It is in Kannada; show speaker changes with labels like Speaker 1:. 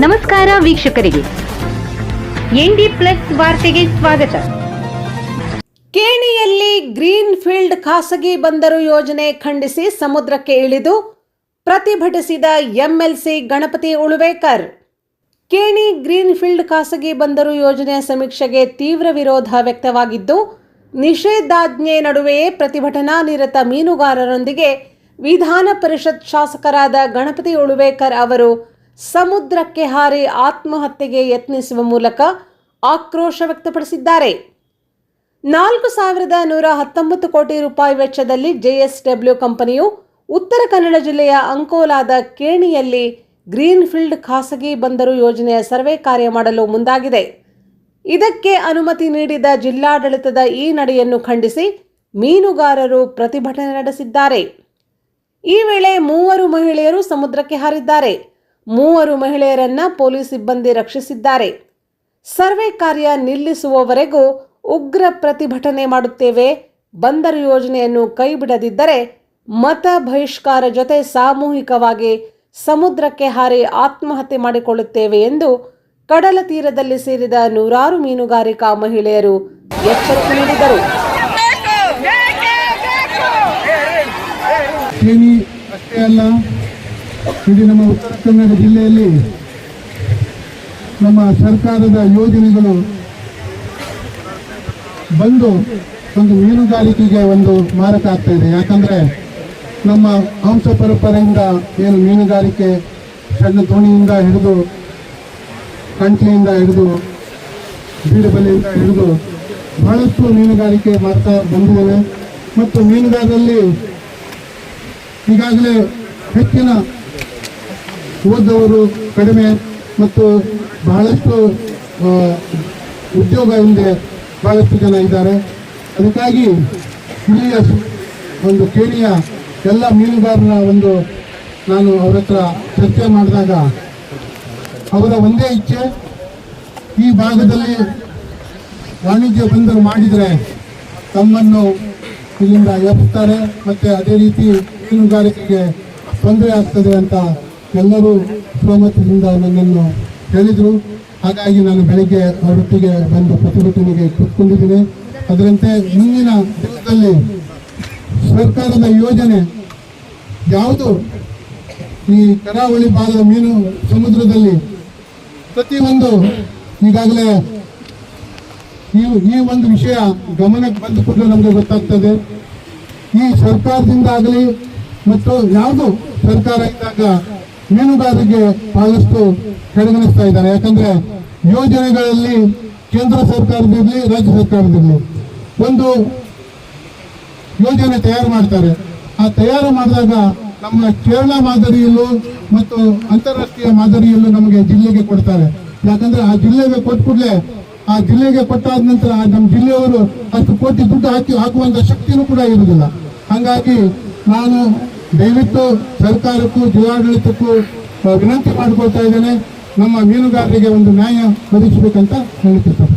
Speaker 1: ನಮಸ್ಕಾರ ವೀಕ್ಷಕರಿಗೆ. ಎನ್ಡಿ ಪ್ಲಸ್ ವಾರ್ತೆಗೆ ಸ್ವಾಗತ.
Speaker 2: ಕೇಣಿಯಲ್ಲಿ ಗ್ರೀನ್ ಫೀಲ್ಡ್ ಖಾಸಗಿ ಬಂದರು ಯೋಜನೆ ಖಂಡಿಸಿ ಸಮುದ್ರಕ್ಕೆ ಇಳಿದು ಪ್ರತಿಭಟಿಸಿದ MLC Ganapati Uluvekar. Keni green field ಖಾಸಗಿ ಬಂದರು ಯೋಜನೆ ಸಮೀಕ್ಷೆಗೆ ತೀವ್ರ ವಿರೋಧ ವ್ಯಕ್ತವಾಗಿದ್ದು, ನಿಷೇಧಾಜ್ಞೆ ನಡುವೆಯೇ ಪ್ರತಿಭಟನಾ ನಿರತ ಮೀನುಗಾರರೊಂದಿಗೆ ವಿಧಾನ ಪರಿಷತ್ ಶಾಸಕರಾದ ಗಣಪತಿ ಉಳುವೇಕರ್ ಅವರು ಸಮುದ್ರಕ್ಕೆ ಹಾರಿ ಆತ್ಮಹತ್ಯೆಗೆ ಯತ್ನಿಸುವ ಮೂಲಕ ಆಕ್ರೋಶ ವ್ಯಕ್ತಪಡಿಸಿದ್ದಾರೆ. ನಾಲ್ಕು ಸಾವಿರದ ನೂರ ಹತ್ತೊಂಬತ್ತು ಕೋಟಿ ರೂಪಾಯಿ ವೆಚ್ಚದಲ್ಲಿ ಜೆಎಸ್ಡಬ್ಲ್ಯೂ ಕಂಪನಿಯು ಉತ್ತರ ಕನ್ನಡ ಜಿಲ್ಲೆಯ ಅಂಕೋಲಾದ ಕೇಣಿಯಲ್ಲಿ ಗ್ರೀನ್ಫೀಲ್ಡ್ ಖಾಸಗಿ ಬಂದರು ಯೋಜನೆಯ ಸರ್ವೆ ಕಾರ್ಯ ಮಾಡಲು ಮುಂದಾಗಿದೆ. ಇದಕ್ಕೆ ಅನುಮತಿ ನೀಡಿದ ಜಿಲ್ಲಾಡಳಿತದ ಈ ನಡೆಯನ್ನು ಖಂಡಿಸಿ ಮೀನುಗಾರರು ಪ್ರತಿಭಟನೆ ನಡೆಸಿದ್ದಾರೆ. ಈ ವೇಳೆ ಮೂವರು ಮಹಿಳೆಯರು ಸಮುದ್ರಕ್ಕೆ ಹಾರಿದ್ದಾರೆ. ಮೂವರು ಮಹಿಳೆಯರನ್ನ ಪೊಲೀಸ್ ಸಿಬ್ಬಂದಿ ರಕ್ಷಿಸಿದ್ದಾರೆ. ಸರ್ವೆ ಕಾರ್ಯ ನಿಲ್ಲಿಸುವವರೆಗೂ ಉಗ್ರ ಪ್ರತಿಭಟನೆ ಮಾಡುತ್ತೇವೆ. ಬಂದರು ಯೋಜನೆಯನ್ನು ಕೈಬಿಡದಿದ್ದರೆ ಮತ ಬಹಿಷ್ಕಾರ ಜೊತೆ ಸಾಮೂಹಿಕವಾಗಿ ಸಮುದ್ರಕ್ಕೆ ಹಾರಿ ಆತ್ಮಹತ್ಯೆ ಮಾಡಿಕೊಳ್ಳುತ್ತೇವೆ ಎಂದು ಕಡಲ ತೀರದಲ್ಲಿ ಸೇರಿದ ನೂರಾರು ಮೀನುಗಾರಿಕಾ ಮಹಿಳೆಯರು ಎಚ್ಚರಿಕೆ ನೀಡಿದರು.
Speaker 3: ಅಷ್ಟೇ ಅಲ್ಲ. ಇಡೀ ನಮ್ಮ ಉತ್ತರ ಕನ್ನಡ ಜಿಲ್ಲೆಯಲ್ಲಿ ನಮ್ಮ ಸರ್ಕಾರದ ಯೋಜನೆಗಳು ಬಂದು ಒಂದು ಮೀನುಗಾರಿಕೆಗೆ ಒಂದು ಮಾರಕ ಆಗ್ತಾ ಇದೆ. ಯಾಕಂದ್ರೆ ನಮ್ಮ ಹಂಸ ಪರಂಪರೆಯಿಂದ ಏನು ಮೀನುಗಾರಿಕೆ ಸಣ್ಣ ದೋಣಿಯಿಂದ ಹಿಡಿದು ಕಂಟ್ಲಿಯಿಂದ ಹಿಡಿದು ಬೀಡುಬಲೆಯಿಂದ ಹಿಡಿದು ಬಹಳಷ್ಟು ಮೀನುಗಾರಿಕೆ ಮಾಡ್ತಾ ಬಂದಿದ್ದೇವೆ. ಮತ್ತು ಮೀನುಗಾರರಲ್ಲಿ ಈಗಾಗಲೇ ಹೆಚ್ಚಿನ ಓದವರು ಕಡಿಮೆ ಮತ್ತು ಬಹಳಷ್ಟು ಉದ್ಯೋಗ ಹಿಂದೆ ಬಹಳಷ್ಟು ಜನ ಇದ್ದಾರೆ. ಅದಕ್ಕಾಗಿ ಇಲ್ಲಿಯ ಒಂದು ಕೇಣಿಯ ಎಲ್ಲ ಮೀನುಗಾರರ ಒಂದು ನಾನು ಅವರ ಹತ್ರ ಚರ್ಚೆ ಮಾಡಿದಾಗ ಅವರ ಒಂದೇ ಇಚ್ಛೆ, ಈ ಭಾಗದಲ್ಲಿ ವಾಣಿಜ್ಯ ಬಂದರು ಮಾಡಿದರೆ ತಮ್ಮನ್ನು ಇಲ್ಲಿಂದ ಎಪ್ಪುತ್ತಾರೆ ಮತ್ತು ಅದೇ ರೀತಿ ಮೀನುಗಾರಿಕೆಗೆ ತೊಂದರೆ ಆಗ್ತದೆ ಅಂತ ಎಲ್ಲರೂ ಸೋಮತದಿಂದ ನನ್ನನ್ನು ಹೇಳಿದರು. ಹಾಗಾಗಿ ನಾನು ಬೆಳಗ್ಗೆ ಅವರೊಟ್ಟಿಗೆ ಬಂದು ಪ್ರತಿಭಟನೆಗೆ ಕೂತ್ಕೊಂಡಿದ್ದೀನಿ. ಅದರಂತೆ ಮುಂದಿನ ದಿನದಲ್ಲಿ ಸರ್ಕಾರದ ಯೋಜನೆ ಯಾವುದು? ಈ ಕರಾವಳಿ ಭಾಗದ ಮೀನು ಸಮುದ್ರದಲ್ಲಿ ಪ್ರತಿಯೊಂದು ಈಗಾಗಲೇ ಈ ಈ ಒಂದು ವಿಷಯ ಗಮನಕ್ಕೆ ಬಂದ ಕೂಡಲೇ ನಮಗೆ ಗೊತ್ತಾಗ್ತದೆ. ಈ ಸರ್ಕಾರದಿಂದ ಆಗಲಿ ಮತ್ತು ಯಾವುದು ಸರ್ಕಾರ ಇದ್ದಾಗ ಮೀನುಗಾರರಿಗೆ ಬಹಳಷ್ಟು ಕಡೆಗಣಿಸ್ತಾ ಇದ್ದಾರೆ. ಯಾಕಂದ್ರೆ ಯೋಜನೆಗಳಲ್ಲಿ ಕೇಂದ್ರ ಸರ್ಕಾರದಿರಲಿ, ರಾಜ್ಯ ಸರ್ಕಾರದಿರಲಿ ಒಂದು ಯೋಜನೆ ತಯಾರು ಮಾಡ್ತಾರೆ. ಆ ತಯಾರು ಮಾಡಿದಾಗ ನಮ್ಮ ಕೇರಳ ಮಾದರಿಯಲ್ಲೂ ಮತ್ತು ಅಂತಾರಾಷ್ಟ್ರೀಯ ಮಾದರಿಯಲ್ಲೂ ನಮಗೆ ಜಿಲ್ಲೆಗೆ ಕೊಡ್ತಾರೆ. ಯಾಕಂದ್ರೆ ಆ ಜಿಲ್ಲೆಗೆ ಕೊಟ್ಟ ಕೂಡಲೇ, ಆ ಜಿಲ್ಲೆಗೆ ಕೊಟ್ಟಾದ ನಂತರ ನಮ್ಮ ಜಿಲ್ಲೆಯವರು ಅಷ್ಟು ಕೋಟಿ ದುಡ್ಡು ಹಾಕಿ ಹಾಕುವಂತ ಶಕ್ತಿನೂ ಕೂಡ ಇರುವುದಿಲ್ಲ. ಹಾಗಾಗಿ ನಾನು ದಯವಿಟ್ಟು ಸರ್ಕಾರಕ್ಕೂ ಜಿಲ್ಲಾಡಳಿತಕ್ಕೂ ವಿನಂತಿ ಮಾಡಿಕೊಳ್ತಾ ಇದ್ದೇನೆ. ನಮ್ಮ ಮೀನುಗಾರರಿಗೆ ಒಂದು ನ್ಯಾಯ ಒದಗಿಸಬೇಕಂತ ಹೇಳುತ್ತೆ ಇಷ್ಟಪಡ್ತೀನಿ